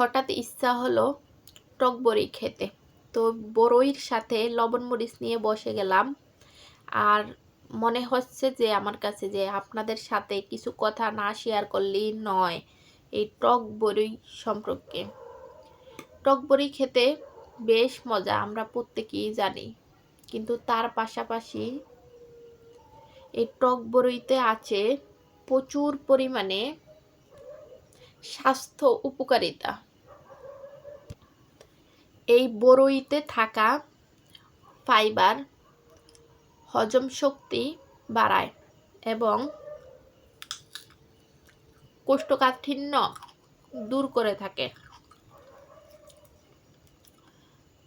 হঠাৎ ইচ্ছা হলো টক বড়ি খেতে। তো বড়ইর সাথে লবণ মরিচ নিয়ে বসে গেলাম। আর মনে হচ্ছে যে আমার কাছে যে আপনাদের সাথে কিছু কথা না শেয়ার করলেই নয়, এই টক বড়ি সম্পর্কে। টক বড়ি খেতে বেশ মজা, আমরা প্রত্যেকেই জানি। কিন্তু তার পাশাপাশি এই টক বড়িতে আছে প্রচুর পরিমাণে স্বাস্থ্য উপকারিতা। এই বড়ইতে থাকা ফাইবার হজম শক্তি বাড়ায় এবং কোষ্ঠকাঠিন্য দূর করে থাকে।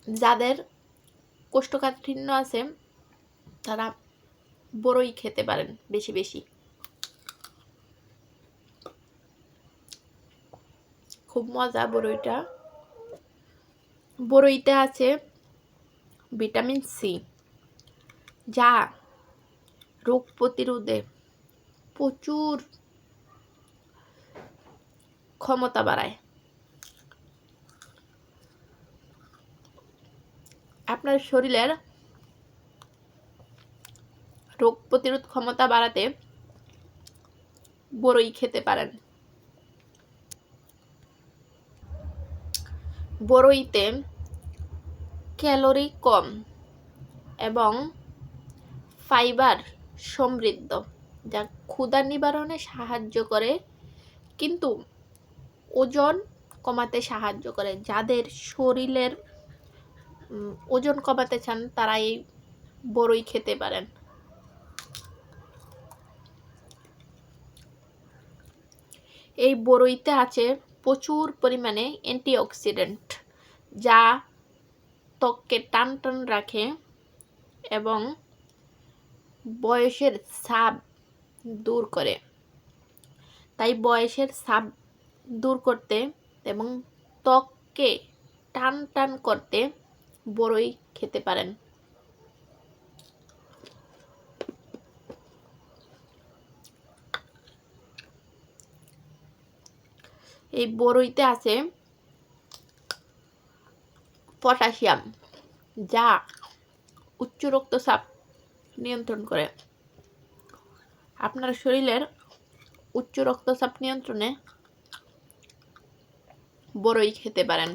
যাদের কোষ্ঠকাঠিন্য আছে, তারা বড়ই খেতে পারেন বেশি বেশি। খুব মজা বড়ইটা বড়ইতে আছে ভিটামিন সি, যা রোগ প্রতিরোধে প্রচুর ক্ষমতা বাড়ায়। আপনার শরীরের রোগ প্রতিরোধ ক্ষমতা বাড়াতে বড়ই খেতে পারেন। বড়ইতে ক্যালোরি কম এবং ফাইবার সমৃদ্ধ, যা ক্ষুধা নিবারণে সাহায্য করে, কিন্তু ওজন কমাতে সাহায্য করে। যাদের শরীরের ওজন কমাতে চান, তারা এই বড়ই খেতে পারেন। এই বড়ইতে আছে প্রচুর পরিমাণে অ্যান্টিঅক্সিডেন্ট যা ত্বককে টান টান রাখে এবং বয়সের ছাপ দূর করে। তাই বয়সের ছাপ দূর করতে এবং ত্বককে টান টান করতে বড়ই খেতে পারেন। এই বড়ইতে আছে পটাশিয়াম, যা উচ্চ রক্তচাপ নিয়ন্ত্রণ করে। আপনার শরীরের উচ্চ রক্তচাপ নিয়ন্ত্রণে বড়ই খেতে পারেন।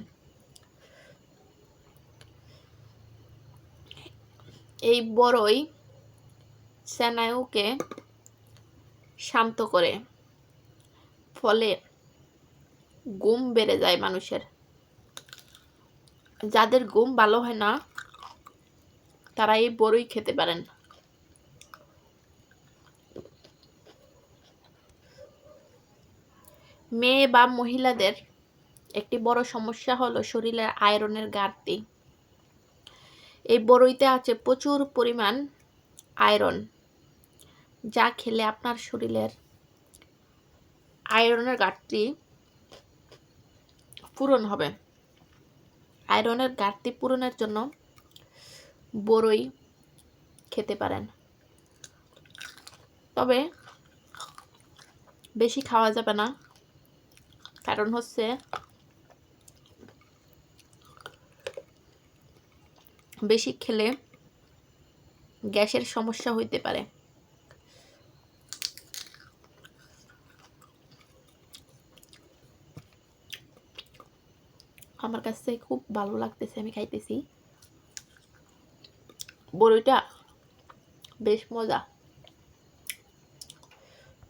এই বড়ই স্নায়ুকে শান্ত করে, ফলে ঘুম বেড়ে যায় মানুষের। যাদের ঘুম ভালো হয় না তারা এই বড়ই খেতে পারেন। মেয়ে বা মহিলাদের একটি বড় সমস্যা হলো শরীরের আয়রনের ঘাটতি। এই বড়ইতে আছে প্রচুর পরিমাণ আয়রন, যা খেলে আপনার শরীরের আয়রনের ঘাটতি পূরণ হবে। আয়রনের ঘাটতি পূরণের জন্য বড়ই খেতে পারেন। তবে বেশি খাওয়া যাবে না। কারণ হচ্ছে বেশি খেলে গ্যাসের সমস্যা হইতে পারে। আমার কাছে খুব ভালো লাগতেছে আমি খাইতেছি। বড়িটা বেশ মজা।